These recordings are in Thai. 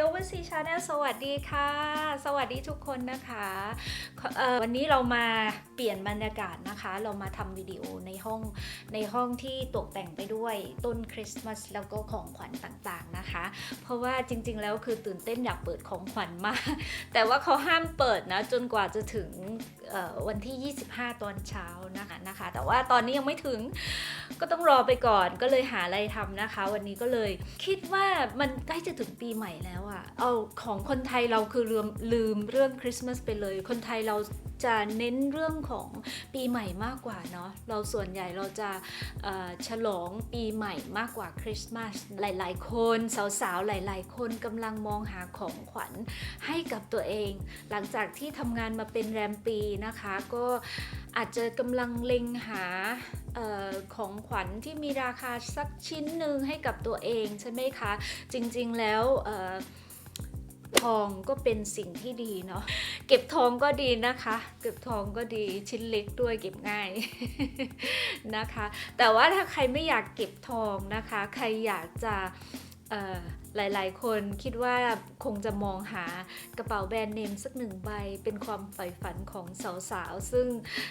Overseas Channel สวัสดีค่ะ สวัสดีทุกคนนะคะ วันนี้เรามาเปลี่ยนบรรยากาศนะคะ เรามาทำวิดีโอในห้องในห้องที่ตกแต่งไปด้วยต้นคริสต์มาสแล้วก็ของขวัญต่างๆนะคะ เพราะว่าจริงๆ แล้วคือตื่นเต้นอยากเปิดของขวัญมาก แต่ว่าเขาห้ามเปิดนะ จนกว่าจะถึงวันที่ 25 ตอนเช้านะคะนะคะ แต่ว่าตอนนี้ยังไม่ถึงก็ต้องรอไปก่อนก็เลยหาอะไรทำนะคะ วันนี้ก็เลยคิดว่ามันใกล้จะถึงปีใหม่แล้วอะเอาของคนไทยเราคือลืมลืมเรื่องคริสต์มาสไปเลยคนไทยเราจะเน้นเรื่องของปีใหม่มากกว่าเนาะเราส่วนใหญ่เราจะฉลองปีใหม่มากกว่าคริสต์มาสหลาย ๆ คนสาวๆหลาย ๆ คนกำลังมองหาของขวัญให้กับตัวเอง หลังจากที่ทำงานมาเป็นแรมปีนะคะ ก็อาจจะกำลังเล็งหาออของขวัญที่มีราคาสักชิ้นหนึ่งให้กับตัวเองใช่ไหมคะ จริงๆแล้วเทองก็เป็นสิ่งที่ดีเนาะเก็บทองก็ดีนะคะ เก็บทองก็ดีชิ้นเล็กด้วยเก็บง่ายนะคะ แต่ว่าถ้าใครไม่อยากเก็บทองนะคะ ใครอยากจะหลายๆ คนคิดว่าคงจะมองหากระเป๋าแบรนด์เนมสักหนึ่งใบ เป็นความใฝ่ฝันของสาวๆ ซึ่ง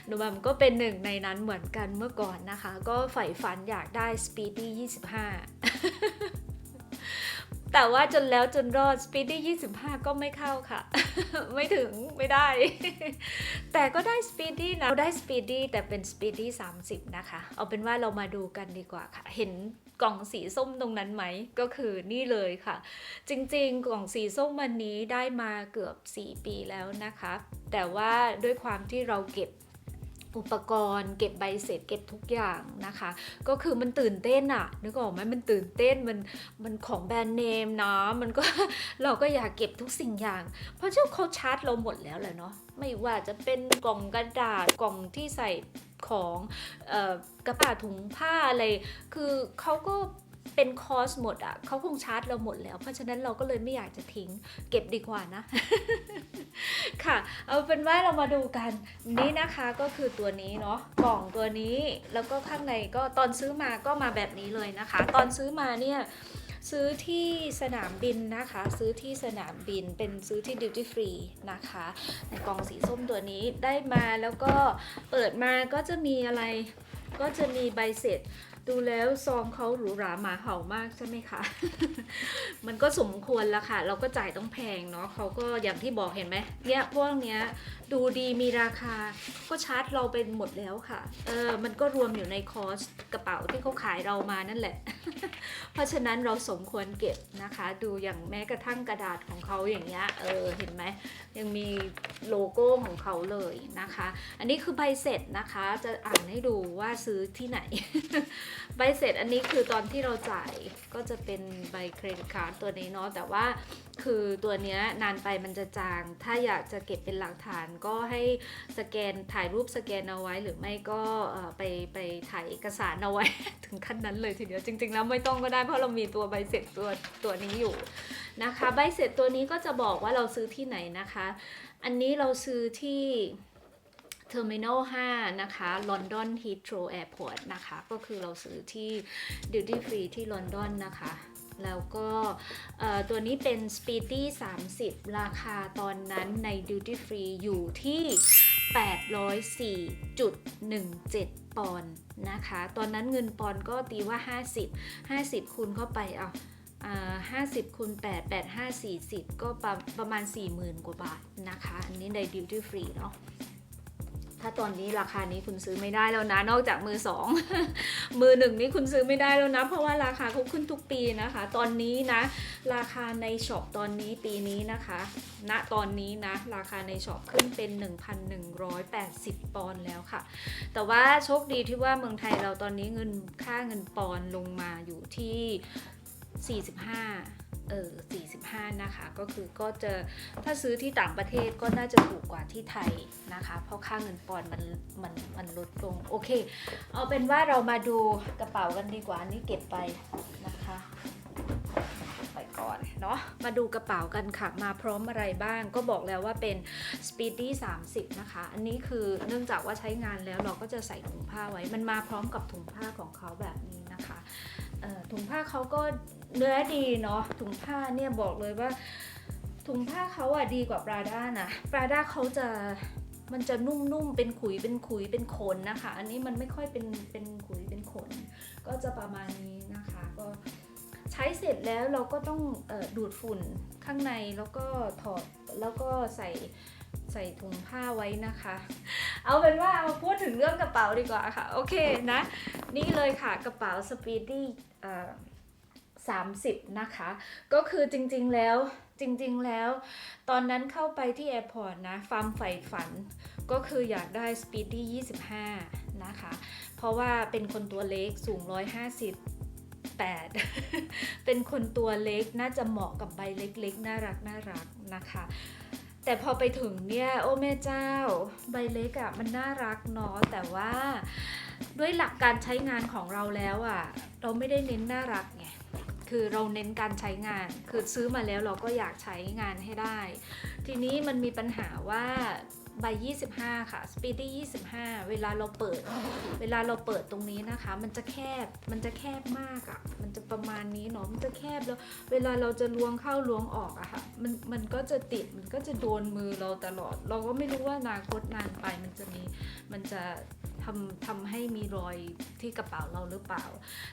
หนูแบมก็เป็นหนึ่งในนั้นเหมือนกันเมื่อก่อนนะคะ ก็ใฝ่ฝันอยากได้ Speedy 25 แต่ว่าจนแล้วจนรอด Speedy 25 ก็ไม่เข้าค่ะ ไม่ถึงไม่ได้ แต่ก็ได้ Speedy นะได้ Speedy แต่เป็น Speedy 30 นะคะ เอาเป็นว่าเรามาดูกันดีกว่าค่ะ เห็นกล่องสีส้มตรงนั้นไหม ก็คือนี่เลยค่ะ จริงๆ กล่องสีส้มวันนี้ได้มาเกือบ 4 ปีแล้วนะคะ แต่ว่าด้วยความที่เราเก็บ อุปกรณ์เก็บใบเสร็จเก็บทุกอย่างนะคะ ก็คือมันตื่นเต้นอะนึกออกไหมมันตื่นเต้นมันมันของแบรนด์เนมนะมันก็เราก็อยากเก็บทุกสิ่งอย่าง เพราะเจ้าเขาชาร์จเราหมดแล้วแหละเนาะไม่ว่าจะเป็นกล่องกระดาษกล่องที่ใส่ของออกระเป๋าถุงผ้าอะไร คือเขาก็ เป็นคอสหมดอะเขาคงชาร์จเราหมดแล้ว เพราะฉะนั้นเราก็เลยไม่อยากจะทิ้ง เก็บดีกว่านะ ค่ะ เอาเป็นว่าเรามาดูกันนี่นะคะก็คือตัวนี้เนาะกล่องตัวนี้แล้วก็ข้างในก็ตอนซื้อมาก็มาแบบนี้เลยนะคะ ตอนซื้อมาเนี่ยซื้อที่สนามบินนะคะ ซื้อที่สนามบินเป็นซื้อที่ดิวตี้ฟรีนะคะ ในกล่องสีส้มตัวนี้ได้มาแล้วก็เปิดมาก็จะมีอะไร ก็จะมีใบเสร็จ ดูแล้วซองเขาหรูหราหมาเห่ามากใช่ไหมคะ มันก็สมควรแล้วค่ะ เราก็จ่ายต้องแพงเนาะเขาก็อย่างที่บอกเห็นไหมเนี่ยพวกเนี้ยดูดีมีราคาก็ชาร์จเราไปหมดแล้วค่ะ เออมันก็รวมอยู่ในคอสกระเป๋าที่เขาขายเรามานั่นแหละ เพราะฉะนั้นเราสมควรเก็บนะคะ ดูอย่างแม้กระทั่งกระดาษของเขาอย่างเงี้ยเออเห็นไหมยังมีโลโก้ของเขาเลยนะคะ อันนี้คือใบเสร็จนะคะ จะอ่านให้ดูว่าซื้อที่ไหนใบเสร็จอันนี้คือตอนที่เราจ่ายก็จะเป็นใบเครดิตการ์ดตัวนี้เนาะแต่ว่าคือตัวเนี้ยนานไปมันจะจาง ถ้าอยากจะเก็บเป็นหลักฐานก็ให้สแกนถ่ายรูปสแกนเอาไว้หรือไม่ก็ไปไปถ่ายเอกสารเอาไว้ ถึงขั้นนั้นเลยทีเดียวจริง ๆ แล้วไม่ต้องก็ได้เพราะเรามีตัวใบเสร็จตัวตัวนี้อยู่นะคะ ใบเสร็จตัวนี้ก็จะบอกว่าเราซื้อที่ไหนนะคะ อันนี้เราซื้อที่ Terminal 5นะคะ London Heathrow Airport นะคะ ก็คือเราซื้อที่ Duty Free ที่ลอนดอนนะคะ แล้วก็ตัวนี้เป็น Speedy 30 ราคาตอนนั้นใน Duty Free อยู่ที่ 804.17 ปอนด์นะคะ ตอนนั้นเงินปอนด์ก็ตีว่า 50 50 คูณเข้าไปเอาห้าสิบคูณแปดแปดห้าสี่สิบก็ประประมาณสี่หมื่นกว่าบาทนะคะ อันนี้ใน duty free เนาะ ถ้าตอนนี้ราคานี้คุณซื้อไม่ได้แล้วนะ นอกจากมือสอง มือหนึ่งนี่คุณซื้อไม่ได้แล้วนะ เพราะว่าราคาเขาขึ้นทุกปีนะคะ ตอนนี้นะ ราคาในช็อปตอนนี้ปีนี้นะคะณตอนนี้นะ ราคาในช็อปขึ้นเป็น 1,180 ปอนด์แล้วค่ะ แต่ว่าโชคดีที่ว่าเมืองไทยเราตอนนี้เงินค่าเงินปอนด์ลงมาอยู่ที่ 45 เออ45 นะคะ ก็คือก็จะถ้าซื้อที่ต่างประเทศก็น่าจะถูกกว่าที่ไทยนะคะ เพราะค่าเงินปอนด์มันมันมันลดลง โอเค เอาเป็นว่าเรามาดูกระเป๋ากันดีกว่า อันนี้เก็บไปนะคะไปก่อนเนาะมาดูกระเป๋ากันค่ะ มาพร้อมอะไรบ้าง ก็บอกแล้วว่าเป็น Speedy 30 นะคะ อันนี้คือเนื่องจากว่าใช้งานแล้วเราก็จะใส่ถุงผ้าไว้ มันมาพร้อมกับถุงผ้าของเขาแบบนี้นะคะถุงผ้าเขาก็ เนื้อดีเนาะถุงผ้าเนี่ยบอกเลยว่า ถุงผ้าเขาอะดีกว่าปราด้านะปราด้าเขาจะมันจะนุ่มๆ เป็นขุย เป็นขุย เป็นขนนะคะ อันนี้มันไม่ค่อยเป็น เป็นขุย เป็นขน ก็จะประมาณนี้นะคะ ก็ใช้เสร็จแล้วเราก็ต้องออดูดฝุ่นข้างในแล้วก็ถอด แล้วก็ใส่ ใส่ถุงผ้าไว้นะคะ เอาเป็นว่ามาพูดถึงเรื่องกระเป๋าดีกว่าค่ะ โอเคนะ นี่เลยค่ะกระเป๋า Speedy เอ่อ 30 นะคะ ก็คือจริงๆแล้วจริงๆแล้ว ตอนนั้นเข้าไปที่แอร์พอร์ตนะฟาร์มใฝ่ฝัน ก็คืออยากได้ Speedy 25 นะคะ เพราะว่าเป็นคนตัวเล็กสูง 158 เป็นคนตัวเล็กน่าจะเหมาะกับใบเล็กๆ น่ารักน่ารักนะคะ แต่พอไปถึงเนี่ย โอ้แม่เจ้า ใบเล็กอะ่ะมันน่ารักเนาะแต่ว่าด้วยหลักการใช้งานของเราแล้วอะ่ะ เราไม่ได้เน้นน่ารักไง คือเราเน้นการใช้งาน คือซื้อมาแล้วเราก็อยากใช้งานให้ได้ ทีนี้มันมีปัญหาว่าใบ25 ค่ะ Speedy 25 เวลาเราเปิด เวลาเราเปิดตรงนี้นะคะ มันจะแคบ มันจะแคบมากอะ่ะ มันจะประมาณนี้เนาะ มันจะแคบแล้ว เวลาเราจะล้วงเข้าล้วงออกอะค่ะ มัน มันก็จะติด มันก็จะโดนมือเราตลอด เราก็ไม่รู้ว่านาคตนานไป มันจะมี มันจะ ทำทำให้มีรอยที่กระเป๋าเราหรือเปล่า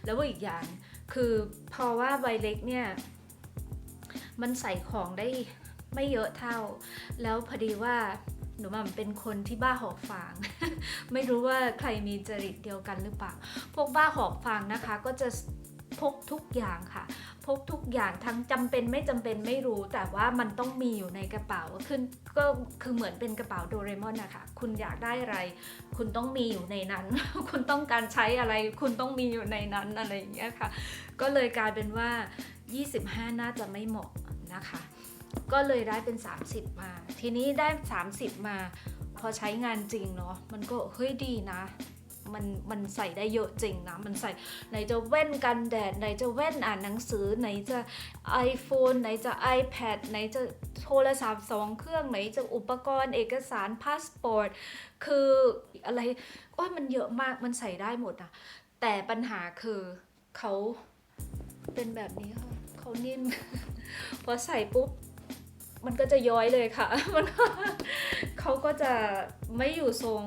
แล้วก็อีกอย่างคือพอว่าใบเล็กเนี่ย มันใส่ของได้ไม่เยอะเท่า แล้วพอดีว่าหนูมันเป็นคนที่บ้าหอบฟาง ไม่รู้ว่าใครมีจริตเดียวกันหรือเปล่า พวกบ้าหอบฟางนะคะ ก็จะพกทุกอย่างค่ะ พกทุกอย่างทั้งจำเป็นไม่จำเป็นไม่รู้ แต่ว่ามันต้องมีอยู่ในกระเป๋าคือก็คือเหมือนเป็นกระเป๋าโดเรมอนนะคะคุณอยากได้อะไร คุณต้องมีอยู่ในนั้น คุณต้องการใช้อะไร คุณต้องมีอยู่ในนั้นอะไรอย่างเงี้ยค่ะ ก็เลยกลายเป็นว่า 25 น่าจะไม่เหมาะนะคะ ก็เลยได้เป็น 30 มา ทีนี้ได้ 30 มา พอใช้งานจริงเนาะมันก็เฮ้ยดีนะ มันมันใส่ได้เยอะจริงนะ มันใส่ไหนจะแว่นกันแดดไหนจะแว่นอ่านหนังสือไหนจะ iPhone ไหนจะ iPad ไหนจะโทรศัพท์สองเครื่องไหนจะอุปกรณ์เอกสารพาสปอร์ตคืออะไรว่ามันเยอะมากมันใส่ได้หมดอะแต่ปัญหาคือเขาเป็นแบบนี้ค่ะเขานิ่มพอใส่ปุ๊บ มันก็จะย้อยเลยค่ะ มันเขาก็จะไม่อยู่ทรง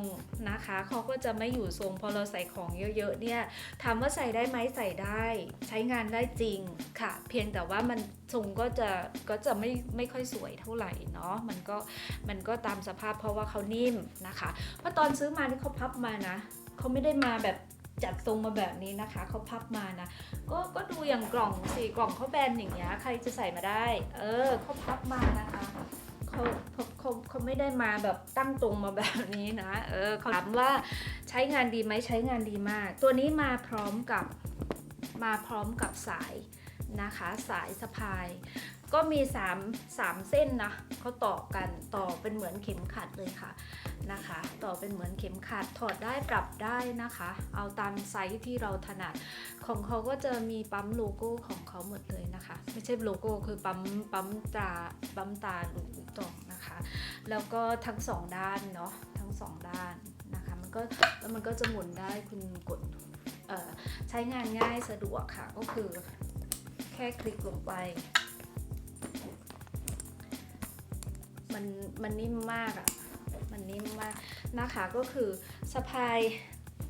นะคะ เขาก็จะไม่อยู่ทรงพอเราใส่ของเยอะๆเนี่ยถามว่าใส่ได้ไหมใส่ได้ ใช้งานได้จริงค่ะ เพียงแต่ว่ามันทรงก็จะก็จะไม่ไม่ค่อยสวยเท่าไหร่เนาะ มันก็มันก็ตามสภาพเพราะว่าเขานิ่มนะคะ เพราะตอนซื้อมานี่เขาพับมานะ เขาไม่ได้มาแบบ จัดทรงมาแบบนี้นะคะเขาพับมานะก็ก็ดูอย่างกล่องสิกล่องเขาแบนอย่างเงี้ยใครจะใส่มาได้ เออเขาพับมานะคะเขาเขาเขาเขาไม่ได้มาแบบตั้งตรงมาแบบนี้นะเออเขาถามว่าใช้งานดีไหมใช้งานดีมาก ตัวนี้มาพร้อมกับมาพร้อมกับสายนะคะ สายสะพาย ก็มี3 3เส้นนะเขาต่อกันต่อเป็นเหมือนเข็มขัดเลยค่ะนะคะ ต่อเป็นเหมือนเข็มขัดถอดได้ปรับได้นะคะ เอาตามไซส์ที่เราถนัดของเขาก็จะมีปั๊มโลโก้ของเขาหมดเลยนะคะ ไม่ใช่โลโก้คือปั๊มปั๊มตาปั๊มตาหลุยตองนะคะ แล้วก็ทั้งสองด้านเนาะทั้งสองด้านนะคะมันก็แล้วมันก็จะหมุนได้คุณกดใช้งานง่ายสะดวกค่ะก็คือแค่คลิกลงไป มันมันนิ่มมากอะ่ะ มันนิ่มมากนะคะก็คือสะพาย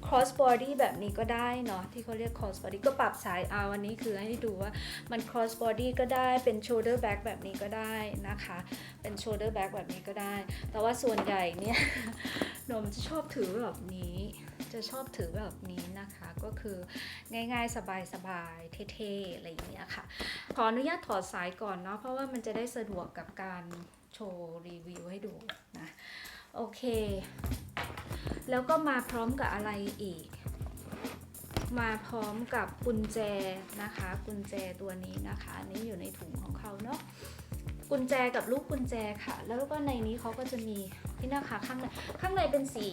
cross body แบบนี้ก็ได้เนาะที่เขาเรียก cross body ก็ปรับสายเอาวันนี้คือให้ดูว่ามัน cross body ก็ได้เป็น shoulder bag แบบนี้ก็ได้นะคะ เป็น shoulder bag แบบนี้ก็ได้ แต่ว่าส่วนใหญ่เนี่ยหนมจะชอบถือแบบนี้ จะชอบถือแบบนี้นะคะ ก็คือง่ายๆสบายๆเท่ๆอะไรอย่างเงี้ยค่ะ ขออนุญาตถอดสายก่อนเนาะเพราะว่ามันจะได้สะดวกกับการ ว์รีวิวให้ดูนะ โอเค แล้วก็มาพร้อมกับอะไรอีก มาพร้อมกับกุญแจนะคะ กุญแจตัวนี้นะคะอันนี้อยู่ในถุงของเขาเนาะกุญแจกับลูกกุญแจค่ะ แล้วก็ในนี้เขาก็จะมีที่นะคะข้างในข้างในเป็นสี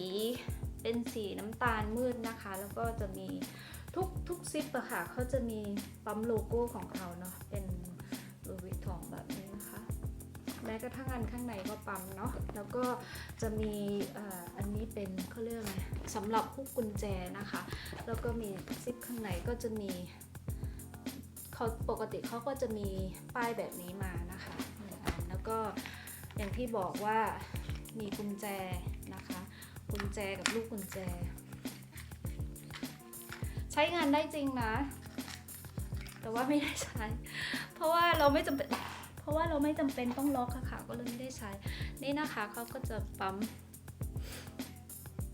เป็นสีน้ำตาลมืดนะคะ แล้วก็จะมีทุกทุกซิปอะค่ะเขาจะมีปั๊มโลโก้ของเขาเนาะเป็นลูวิทองแบบนี้ ม้กระทั่งอันข้างในก็ปั๊มเนาะแล้วก็จะมีอันนี้เป็นเขาเรียกอะไรสำหรับพวกกุญแจนะคะ แล้วก็มีซิปข้างในก็จะมีเขาปกติเขาก็จะมีป้ายแบบนี้มานะคะหนึ่งอันแล้วก็อย่างที่บอกว่ามีกุญแจนะคะกุญแจกับลูกกุญแจ ใช้งานได้จริงนะ แต่ว่าไม่ได้ใช้ เพราะว่าเราไม่จำเป็น ราะว่าเราไม่จำเป็นต้องล็อกอะค่ะ ก็เลยไม่ได้ใช้ นี่นะคะเขาก็จะปั๊ม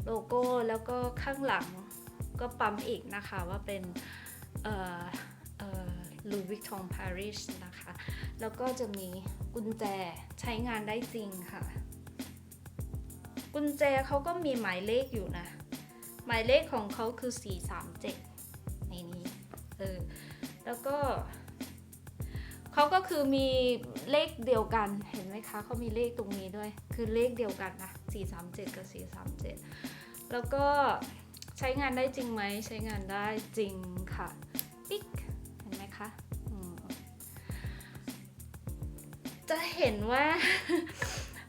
โลโก้แล้วก็ข้างหลังก็ปั๊มอีกนะคะว่าเป็นเอ่อเอ่อ Louis Vuitton Paris นะคะ แล้วก็จะมีกุญแจใช้งานได้จริงค่ะ กุญแจเขาก็มีหมายเลขอยู่นะ หมายเลขของเขาคือ 437 ในนี้ เออ แล้วก็ เขาก็คือมีเลขเดียวกันเห็นไหมคะเขามีเลขตรงนี้ด้วย คือเลขเดียวกันนะ437 กับ 437 แล้วก็ใช้งานได้จริงไหมใช้งานได้จริงค่ะปิ๊กเห็นไหมคะจะเห็นว่า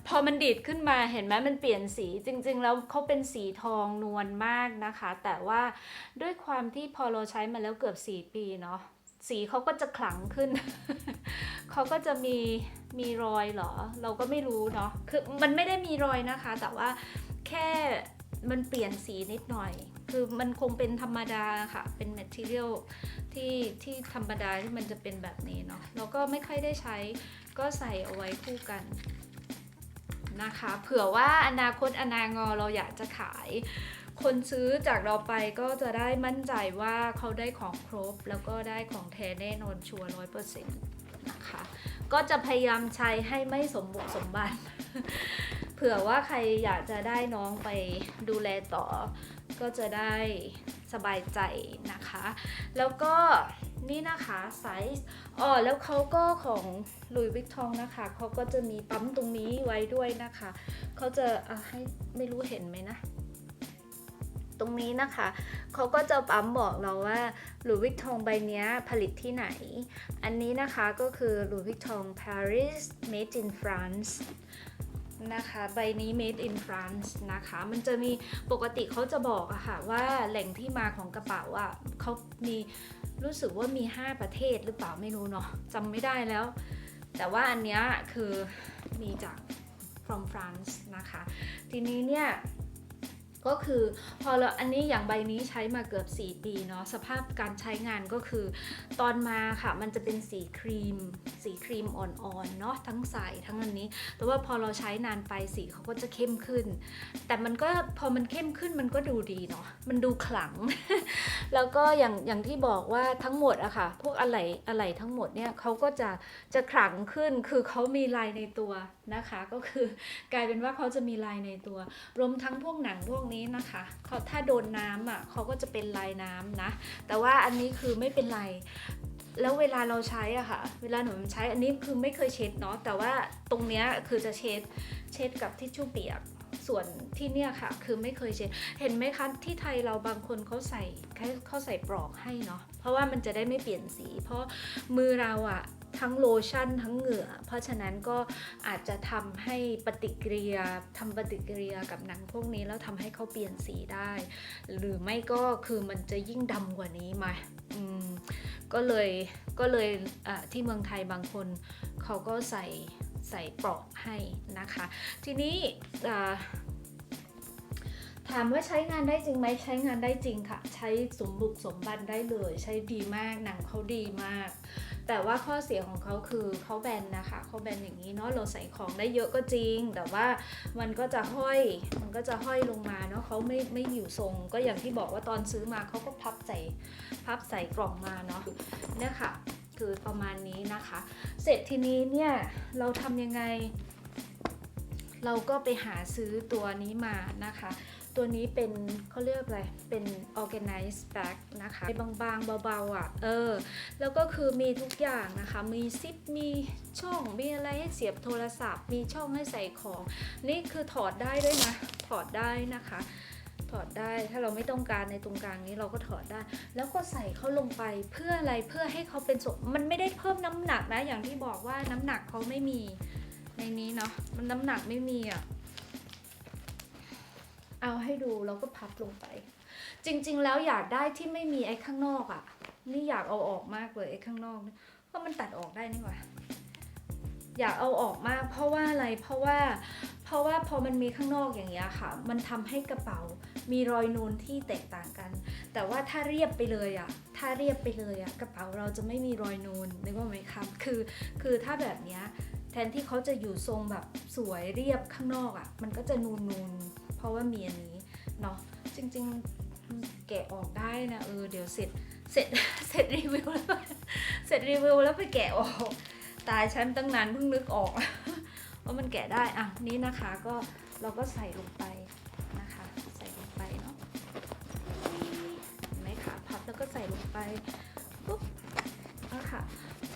พอมันดีดขึ้นมาเห็นไหมมันเปลี่ยนสีจริง ๆ แล้วเขาเป็นสีทองนวลมากนะคะ แต่ว่าด้วยความที่พอเราใช้มาแล้วเกือบ 4 ปีเนาะ สีเขาก็จะขลังขึ้น เขาก็จะมีมีรอยเหรอ เราก็ไม่รู้เนาะ คือมันไม่ได้มีรอยนะคะ แต่ว่าแค่มันเปลี่ยนสีนิดหน่อย คือมันคงเป็นธรรมดาค่ะ เป็น material ที่ที่ธรรมดาที่มันจะเป็นแบบนี้เนาะเราก็ไม่ค่อยได้ใช้ ก็ใส่เอาไว้คู่กันนะคะ เผื่อว่าอนาคตอนางอเราอยากจะขาย คนซื้อจากเราไปก็จะได้มั่นใจว่าเขาได้ของครบ แล้วก็ได้ของแท้แน่นอนชัวร์ร้อยเปอร์เซ็นต์นะคะก็จะพยายามใช้ให้ไม่สมบุกสมบันเผื่อว่าใครอยากจะได้น้องไปดูแลต่อ ก็จะได้สบายใจนะคะ แล้วก็นี่นะคะไซส์อ๋อแล้วเขาก็ของลุยวิกทองนะคะเขาก็จะมีปั๊มตรงนี้ไว้ด้วยนะคะเขาจะอะให้ไม่รู้เห็นไหมนะ ตรงนี้นะคะเขาก็จะปั๊มบอกเราว่าหลุยวิกทองใบนี้ผลิตที่ไหน อันนี้นะคะก็คือหลุยวิกทอง Paris made in France นะคะใบนี้ made in France นะคะ มันจะมีปกติเขาจะบอกอะค่ะว่าแหล่งที่มาของกระเป๋าอะเขามีรู้สึกว่ามี 5 ประเทศหรือเปล่าไม่รู้เนาะจำไม่ได้แล้ว แต่ว่าอันเนี้ยคือมีจาก from France นะคะ ทีนี้เนี่ย ก็คือพอเราอันนี้อย่างใบนี้ใช้มาเกือบ 4 ปีเนาะสภาพการใช้งานก็คือ ตอนมาค่ะมันจะเป็นสีครีม สีครีมอ่อนๆเนาะทั้งใสทั้งอันนี้ แต่ว่าพอเราใช้นานไปสีเขาก็จะเข้มขึ้น แต่มันก็พอมันเข้มขึ้นมันก็ดูดีเนาะมันดูขลัง แล้วก็อย่างอย่างที่บอกว่าทั้งหมดอะค่ะ พวกอะไหล่อะไหล่ทั้งหมดเนี่ยเขาก็จะจะขลังขึ้นคือเขามีลายในตัว นะคะ ก็คือกลายเป็นว่าเขาจะมีลายในตัว รวมทั้งพวกหนังพวกนี้นะคะเขาถ้าโดนน้ำอะเขาก็จะเป็นลายน้ำนะ แต่ว่าอันนี้คือไม่เป็นไรแล้วเวลาเราใช้อะค่ะ เวลาหนูใช้อันนี้คือไม่เคยเช็ดเนาะ แต่ว่าตรงเนี้ยคือจะเช็ด เช็ดกับทิชชู่เปียก ส่วนที่เนี่ยค่ะ คือไม่เคยเช็ด เห็นไหมคะ ที่ไทยเราบางคนเขาใส่เขาใส่ปลอกให้เนาะ เพราะว่ามันจะได้ไม่เปลี่ยนสี เพราะมือเราอะ ทั้งโลชั่นทั้งเหงื่อ เพราะฉะนั้นก็อาจจะทำให้ปฏิกิริยาทำปฏิกิริยากับหนังพวกนี้แล้วทำให้เขาเปลี่ยนสีได้ หรือไม่ก็คือมันจะยิ่งดำกว่านี้มาอืมก็เลยก็เลยที่เมืองไทยบางคนเขาก็ใส่ใส่ปลอกให้นะคะ ทีนี้ ถามว่าใช้งานได้จริงไหมใช้งานได้จริงค่ะ ใช้สมบุกสมบันได้เลย ใช้ดีมากหนังเขาดีมาก แต่ว่าข้อเสียของเขาคือเขาแบนนะคะเขาแบนอย่างนี้เนาะเราใส่ของได้เยอะก็จริง แต่ว่ามันก็จะห้อยมันก็จะห้อยลงมาเนาะเขาไม่ไม่อยู่ทรง ก็อย่างที่บอกว่าตอนซื้อมาเขาก็พับใส่พับใส่กล่องมาเนาะเนี่ยค่ะคือประมาณนี้นะคะ เสร็จทีนี้เนี่ยเราทำยังไง เราก็ไปหาซื้อตัวนี้มานะคะ ตัวนี้เป็นเขาเรียกอะไร เป็น organized bag นะคะบางๆ เบาๆอะ เออ แล้วก็คือมีทุกอย่างนะคะ มีซิป มีช่อง มีอะไรให้เสียบโทรศัพท์ มีช่องให้ใส่ของ นี่คือถอดได้ด้วยนะ ถอดได้นะคะ ถอดได้ ถ้าเราไม่ต้องการในตรงกลางนี้เราก็ถอดได้ แล้วก็ใส่เขาลงไปเพื่ออะไร เพื่อให้เขาเป็นศพมันไม่ได้เพิ่มน้ำหนักนะ อย่างที่บอกว่าน้ำหนักเขาไม่มีในนี้เนาะ มันน้ำหนักไม่มีอะ เอาให้ดูแล้วก็พับลงไป จริง ๆ แล้วอยากได้ที่ไม่มีไอ้ข้างนอกอะ่ะ นี่อยากเอาออกมากเลยไอ้ข้างนอกเพราะมันตัดออกได้นี่หว่าอยากเอาออกมาก เพราะว่าอะไรเพราะว่าเพราะว่าพอมันมีข้างนอกอย่างเงี้ยค่ะ มันทำให้กระเป๋ามีรอยนูนที่แตกต่างกัน แต่ว่าถ้าเรียบไปเลยอะถ้าเรียบไปเลยอะกระเป๋าเราจะไม่มีรอยนูนนึกว่าไหมครับคือคือถ้าแบบเนี้ยแทนที่เขาจะอยู่ทรงแบบสวยเรียบข้างนอกอะมันก็จะนูนนูน เพราะว่ามีอันนี้เนาะจริงๆแกะออกได้นะเออเดี๋ยวเสร็จเสร็จเสร็จรีวิวแล้วเสร็จรีวิวแล้วไปแกะออกตายฉันตั้งนานเพิ่งนึกออกว่ามันแกะได้อะนี่นะคะก็เราก็ใส่ลงไปนะคะ ใส่ลงไปเนาะเห็นไหมคะพับแล้วก็ใส่ลงไปปุ๊บนะคะ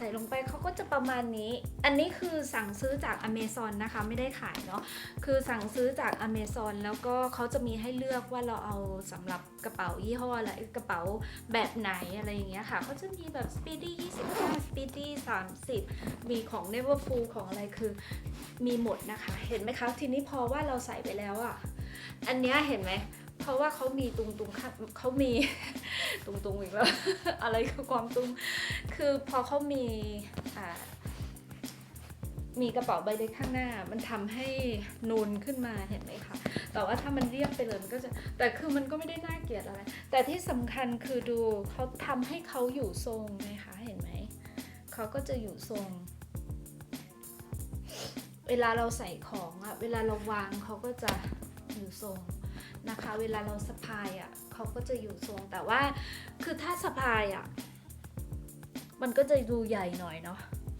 ใส่ลงไปเขาก็จะประมาณนี้ อันนี้คือสั่งซื้อจากอเมซอนนะคะไม่ได้ขายเนาะคือสั่งซื้อจากอเมซอนแล้วก็เขาจะมีให้เลือกว่าเราเอาสำหรับกระเป๋ายี่ห้ออะไรกระเป๋าแบบไหนอะไรอย่างเงี้ยค่ะเขาจะมีแบบ Speedy 25 Speedy 30 มีของ Neverfull ของอะไรคือมีหมดนะคะ เห็นไหมคะทีนี้พอว่าเราใส่ไปแล้วอะอันเนี้ยเห็นไหม เพราะว่าเขามีตุงตุ้งเขามีตุงตุงอีกแล้ว อะไรคือความตุง คือพอเขามีมีกระเป๋าใบเล็กข้างหน้า มันทำให้นูนขึ้นมาเห็นไหมคะแต่ว่าถ้ามันเรียบไปเลยมันก็จะ แต่คือมันก็ไม่ได้น่าเกลียดอะไร แต่ที่สำคัญคือดูเขาทำให้เขาอยู่ทรงไหมคะเห็นไหมเขาก็จะอยู่ทรง เวลาเราใส่ของอะเวลาเราวางเขาก็จะอยู่ทรง นะคะ เวลาเราสะพายอะเขาก็จะอยู่ทรงแต่ว่าคือถ้าสะพายอะมันก็จะดูใหญ่หน่อยเนาะ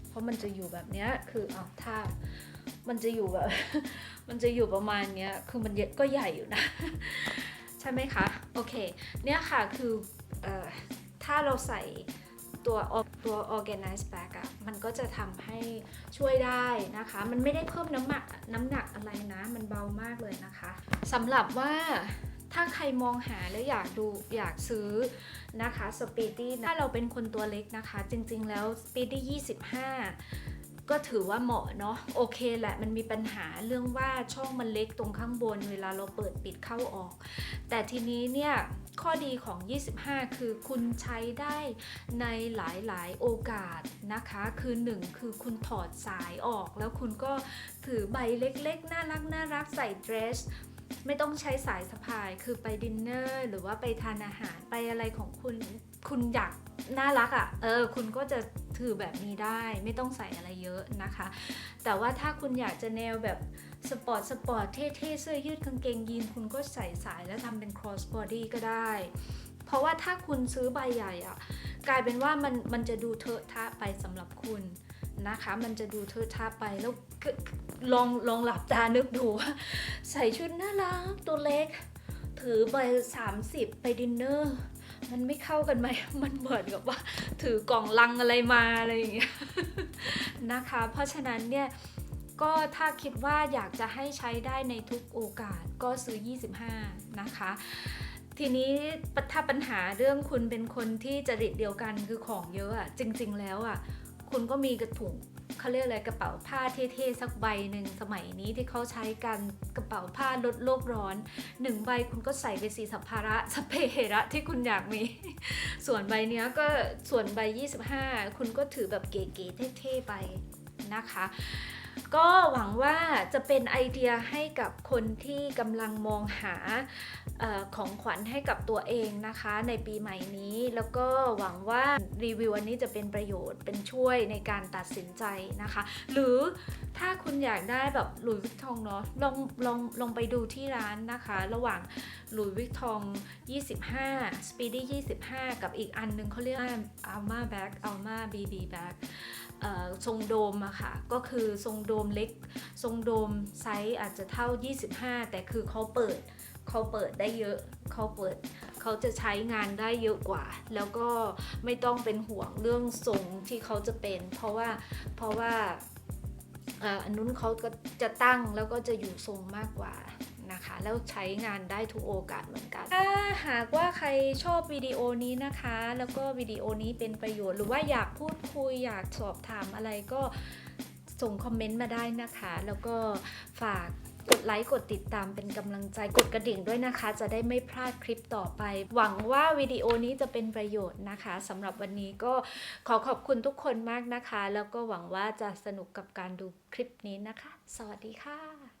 เพราะมันจะอยู่แบบเนี้ยคืออะถ้ามันจะอยู่แบบ มันจะอยู่ประมาณเนี้ยคือมันก็ใหญ่อยู่นะ ใช่ไหมคะ โอเค เนี่ยค่ะคือเอ่อถ้าเราใส่ตัวตัว organize bag อะมันก็จะทำให้ช่วยได้นะคะ มันไม่ได้เพิ่มน้ำหนักน้ำหนักอะไรนะ มันเบามากเลยนะคะ สำหรับว่าถ้าใครมองหาแล้วอยากดูอยากซื้อนะคะ Speedy ถ้าเราเป็นคนตัวเล็กนะคะ จริงๆแล้ว Speedy 25 ก็ถือว่าเหมาะเนาะโอเคแหละมันมีปัญหาเรื่องว่าช่องมันเล็กตรงข้างบน เวลาเราเปิดปิดเข้าออก แต่ทีนี้เนี่ยข้อดีของ 25 คือคุณใช้ได้ในหลายๆ โอกาสนะคะ คือ 1 คือคุณถอดสายออก แล้วคุณก็ถือใบเล็กๆ น่ารักน่ารักใส่เดรส ไม่ต้องใช้สายสะพาย คือไปดินเนอร์หรือว่าไปทานอาหารไปอะไรของคุณคุณอยากน่ารักอะ่ะ เออ คุณก็จะถือแบบนี้ได้ ไม่ต้องใส่อะไรเยอะนะคะ แต่ว่าถ้าคุณอยากจะแนวแบบสปอร์ตสปอร์ตเท่ๆ เสื้อยืดกางเกงยีน คุณก็ใส่สายแล้วทำเป็น cross body ก็ได้ เพราะว่าถ้าคุณซื้อใบใหญ่อะกลายเป็นว่ามันมันจะดูเทอะทะไปสำหรับคุณ นะคะ มันจะดูเทอะทะไปแล้วลองลองหลับตานึกดูใส่ชุดน่ารักตัวเล็ก ถือใบ30ไปดินเนอร์มันไม่เข้ากันไหม มันเหมือนกับว่า ถือกล่องลังอะไรมาอะไรอย่างเงี้ยนะคะ เพราะฉะนั้นเนี่ยก็ถ้าคิดว่าอยากจะให้ใช้ได้ในทุกโอกาสก็ซื้อ 25 นะคะ ทีนี้ถ้าปัญหาเรื่องคุณเป็นคนที่จริตเดียวกันคือของเยอะอะจริง ๆ แล้วอะ คุณก็มีกระถุงเขาเรียกอะไรกระเป๋าผ้าเท่ๆสักใบหนึ่งสมัยนี้ที่เขาใช้กันกระเป๋าผ้าลดโลกร้อนหนึ่งใบคุณก็ใส่ไปสีสัมภาระสเปเหระที่คุณอยากมี ส่วนใบเนี้ยก็ส่วนใบ 25 คุณก็ถือแบบเก๋ๆเท่ๆไปนะคะ ก็หวังว่าจะเป็นไอเดียให้กับคนที่กำลังมองหาออของขวัญให้กับตัวเองนะคะ ในปีใหม่นี้ แล้วก็หวังว่ารีวิวอันนี้จะเป็นประโยชน์เป็นช่วยในการตัดสินใจนะคะ หรือถ้าคุณอยากได้แบบหลุยส์วิกตองเนาะลองลองลองไปดูที่ร้านนะคะ ระหว่างหลุยส์วิกตอง 25 Speedy 25 กับอีกอันหนึงเขาเรียกว่า Alma Bag Alma BB Bag เอ่อ ทรงโดมอะค่ะก็คือทรงโดมเล็ก ทรงโดมไซส์อาจจะเท่า 25 แต่คือเขาเปิดเขาเปิดได้เยอะเขาเปิดเขาจะใช้งานได้เยอะกว่า แล้วก็ไม่ต้องเป็นห่วงเรื่องทรงที่เขาจะเป็น เพราะว่าเพราะว่าเอ่ออันนู้นเขาก็จะตั้งแล้วก็จะอยู่ทรงมากกว่า นะคะ แล้วใช้งานได้ทุกโอกาสเหมือนกัน ถ้าหากว่าใครชอบวิดีโอนี้นะคะ แล้วก็วิดีโอนี้เป็นประโยชน์ หรือว่าอยากพูดคุยอยากสอบถามอะไรก็ส่งคอมเมนต์มาได้นะคะ แล้วก็ฝากกดไลค์กดติดตามเป็นกำลังใจกดกระดิ่งด้วยนะคะ จะได้ไม่พลาดคลิปต่อไป หวังว่าวิดีโอนี้จะเป็นประโยชน์นะคะสำหรับวันนี้ก็ขอขอบคุณทุกคนมากนะคะ แล้วก็หวังว่าจะสนุกกับการดูคลิปนี้นะคะ สวัสดีค่ะ